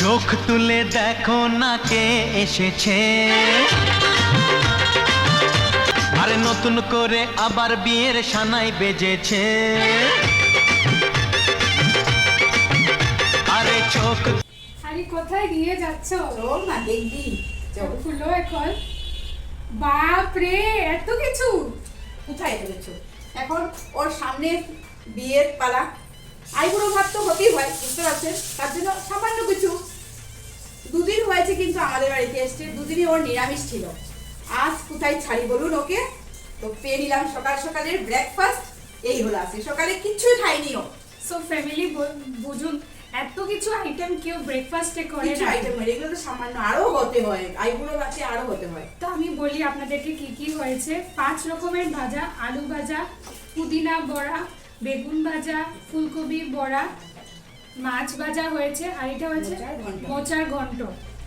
চোখ তুলে দেখো না কে এসেছে। আরে নতুন করে আবার বিয়ের সানাই বেজেছে। আরে চোখ আরে কোথায় নিয়ে যাচ্ছ? চল না দেখবি। চল খুলো এখন। এত কিছু। কোথায় চলেছ এখন ওর সামনে বিয়ের পালা। আইবুড়ো ভাত তো হতেই হয় বুঝতে পারছেন? তার জন্য সামান্য কিছু। দুদিন হয়েছে কিন্তু আমাদের বাড়িতে এসছে দুদিনই ওর নিরামিষ ছিল। আজ কোথায় ছাড়ি বলুন ওকে? তো পেয়ে নিলাম সকাল সকালের ব্রেকফাস্ট এই হলো আজকে। সকালে কিচ্ছুই খাইনি ও। সো ফ্যামিলি বুঝুন এত কিছু আইটেম কেউ ব্রেকফাস্টে করে না। আইটেম হয় এগুলো তো সামান্য আরও হতে হয় আইবুড়ো ভাতে আরও হতে হয়। তো আমি বলি আপনাদেরকে কি কি হয়েছে? পাঁচ রকমের ভাজা আলু ভাজা পুদিনা বড়া বেগুন ভাজা ফুলকপি বড়া মাছ ভাজা হয়েছে আর এটা হয়েছে মোচার ঘন্ট।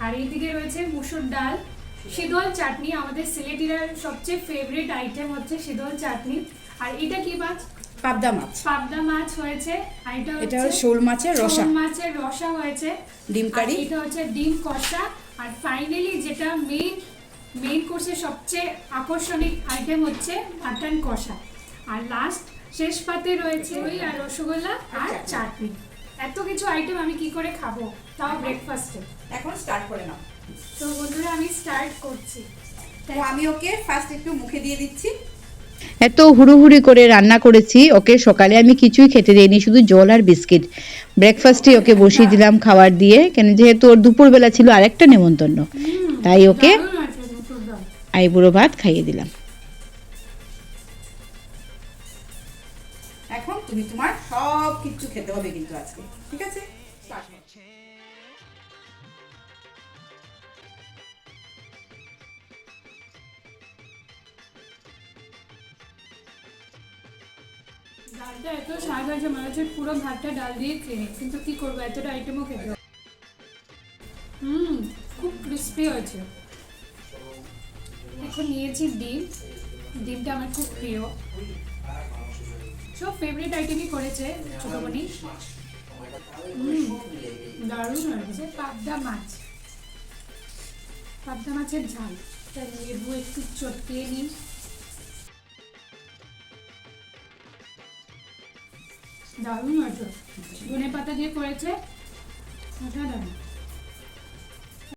আর এইদিকে রয়েছে মুসুর ডাল। শীতল চাটনি আমাদের সিলেটিরা সবচেয়ে ফেভারিট আইটেম হচ্ছে শীতল চাটনি। আর এটা কি মাছ? পাবদা মাছ। পাবদা মাছ হয়েছে আর এটা এটা শোল মাছের রসা। শোল মাছের রসা হয়েছে। ডিম কারি। এটা হচ্ছে ডিম কষা। আর ফাইনালি যেটা মেইন মেইন কোর্সের সবচেয়ে আকর্ষণিক আইটেম হচ্ছে মাটন কষা। আর লাস্ট শেষ পাতে রয়েছে ওই আর রসগোল্লা আর চাটনি। এত কিছু আইটেম আমি কি করে খাব? তাও ব্রেকফাস্টে এখন স্টার্ট করে নাও। তো বন্ধুরা আমি স্টার্ট করছি। তো আমি ওকে ফার্স্ট একটু মুখে দিয়ে দিচ্ছি। এত হুড়ুহুড়ি করে রান্না করেছি ওকে সকালে আমি কিছুই খেতে দিইনি শুধু জল আর বিস্কিট। ব্রেকফাস্টে ওকে বসিয়ে দিলাম খাবার দিয়ে কেন যেহেতু ওর দুপুরবেলা ছিল আরেকটা নেমন্তন্ন। তাই ওকে আইবুড়ো ভাত খাইয়ে দিলাম। এখন তুমি তোমার সব কিছু খেতে হবে কিন্তু আজকে, ঠিক আছে? এত মনে হচ্ছে পুরো ভাতটা ডাল দিয়ে খেয়ে। কিন্তু কি করব, এতটা আইটেমও খেতে খুব হয়েছে। ডিম। ডিমটা আমার খুব প্রিয়। সব ফেভারিট আইটেমই করেছে ছোটমণি। হুম, দারুণ হয়েছে। পাবদা মাছ। পাবদা মাছের ঝাল। লেবু একটু চটকিয়ে নিই দারুণ হয়েছে। ধনে পাতা দিয়ে করেছে। অসাধারণ